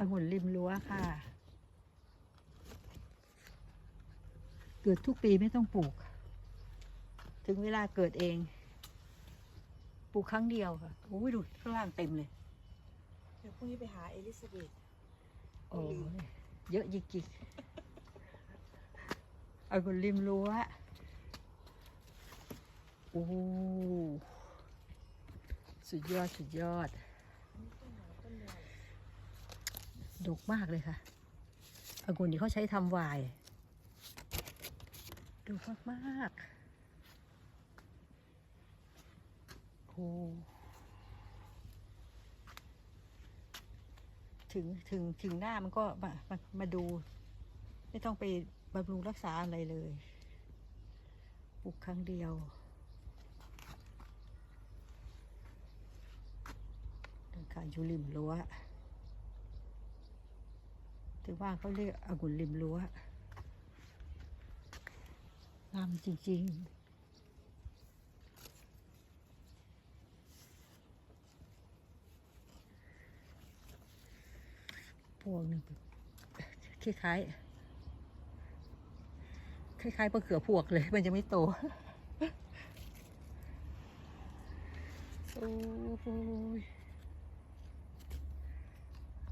องุ่นริมรั้วค่ะ เกิดทุกปีไม่ต้องปลูก ถึงเวลาเกิดเอง ปลูกครั้งเดียวค่ะโอ้ยดูข้างล่างเต็มเลย เดี๋ยวพรุ่งนี้ไปหาเอลิซาเบธโอ้ยเยอะจริงๆเอาคนริมรั้วโอ้สุดยอด สุดยอด ต้นหอมต้นเดียว ดกมากเลยค่ะองุ่นที่เขาใช้ทำไวายดูมากมากโอ้ถึงถึงถึงหน้ามันก็มามามาดู ไม่ต้องไปบำรุงรักษาอะไรเลยปลูกครั้งเดียวเดินขาอยู่ริมรั้ว ถึงว่าเขาเรียกองุ่นริมรั้วงามจริง ๆพวงหนึ่งคล้ายๆคล้ายๆมะเขือพวกเลย มันจะไม่โตโอ้โห